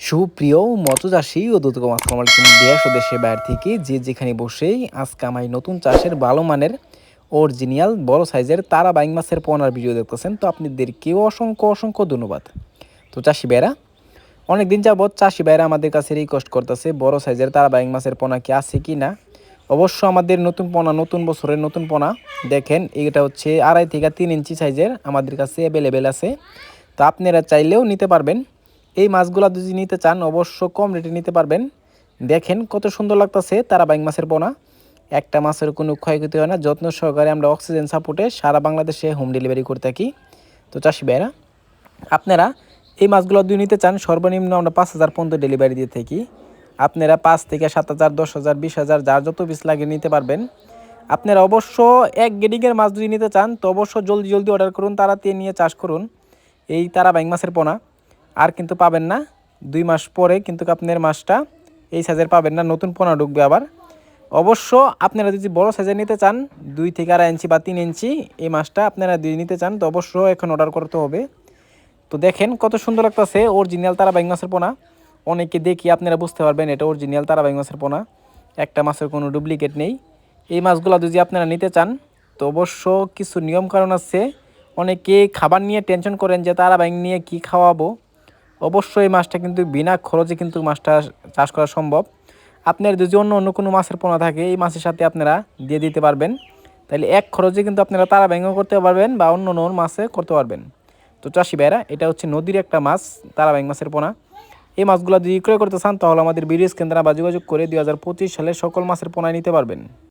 সুপ্রিয় মৎস্যচাষী ও দুধ আসসালামু আলাইকুম দেশ ও দেশের বাইরে থেকে যে যেখানে বসেই আজকে আমার নতুন চাষের ভালো মানের অরিজিনাল বড় সাইজের তারা বাইং মাছের পোনার ভিডিও দেখতেছেন, তো আপনাদেরকেও অসংখ্য অসংখ্য ধন্যবাদ। তো চাষি ভাইরা অনেকদিন যাবৎ চাষি ভাইরা আমাদের কাছে রিকোয়েস্ট করতেছে, বড় সাইজের তারা বাইং মাছের পোনা কি আছে কি না অবশ্য আমাদের নতুন পোনা, নতুন বছরের নতুন পোনা, দেখেন, এটা হচ্ছে আড়াই থেকে তিন ইঞ্চি সাইজের আমাদের কাছে অ্যাভেলেবেল আছে। তো আপনারা চাইলেও নিতে পারবেন। এই মাছগুলো যদি নিতে চান, অবশ্য কম রেটে নিতে পারবেন। দেখেন কত সুন্দর লাগতেছে তারা বাইং মাছের পোনা। একটা মাছের কোনো ক্ষয়ক্ষতি হয় না, যত্ন সহকারে আমরা অক্সিজেন সাপোর্টে সারা বাংলাদেশে হোম ডেলিভারি করে থাকি। তো চাষি ভাইরা, আপনারা এই মাছগুলো যদি নিতে চান, সর্বনিম্ন আমরা পাঁচ হাজার পর্যন্ত ডেলিভারি দিয়ে থাকি। আপনারা পাঁচ থেকে সাত হাজার, দশ হাজার, বিশ হাজার, যার যত পিস লাগে নিতে পারবেন। আপনারা অবশ্য এক গেডিংয়ের মাছ যদি নিতে চান, তো অবশ্য জলদি জলদি অর্ডার করুন তারা তাড়াতাড়ি নিয়ে চাষ করুন। এই তারা বাইং মাছের পোনা। আর কিন্তু পাবেন না। দুই মাস পরে কিন্তু আপনার মাছটা এই সাইজের পাবেন না, নতুন পোনা ঢুকবে আবার। অবশ্য আপনারা যদি বড় সাইজের নিতে চান, দুই থেকে আড়াই ইঞ্চি বা তিন ইঞ্চি এই মাছটা আপনারা যদি নিতে চান, তো অবশ্য এখন অর্ডার করতে হবে। তো দেখেন কত সুন্দর লাগতেছে অরিজিনাল তারা বাইং মাছের পোনা। অনেকে দেখি আপনারা বুঝতে পারবেন এটা অরিজিনাল তারা বাইং মাছের পোনা। একটা মাছের কোনো ডুপ্লিকেট নেই। এই মাছগুলো যদি আপনারা নিতে চান, তো অবশ্য কিছু নিয়ম কারণ আছে। অনেকে খাবার নিয়ে টেনশন করেন যে তারা বাইং নিয়ে কি খাওয়াবো। অবশ্যই এই মাছটা কিন্তু বিনা খরচে কিন্তু মাছটা চাষ করা সম্ভব। আপনার যদি অন্য অন্য কোনো মাছের পোনা থাকে, এই মাছের সাথে আপনারা দিয়ে দিতে পারবেন। তাহলে এক খরচে কিন্তু আপনারা তারা ব্যাঙ্গও করতে পারবেন বা অন্য অন্য মাছে করতে পারবেন। তো চাষি ভাইরা এটা হচ্ছে নদীর একটা মাছ তারা ব্যাং মাছের পোনা। এই মাছগুলো যদি ক্রয় করতে চান, তাহলে আমাদের বিরিজ কেন্দ্র বা যোগাযোগ করে দুই হাজার পঁচিশ সালে সকল মাছের পোনা নিতে পারবেন।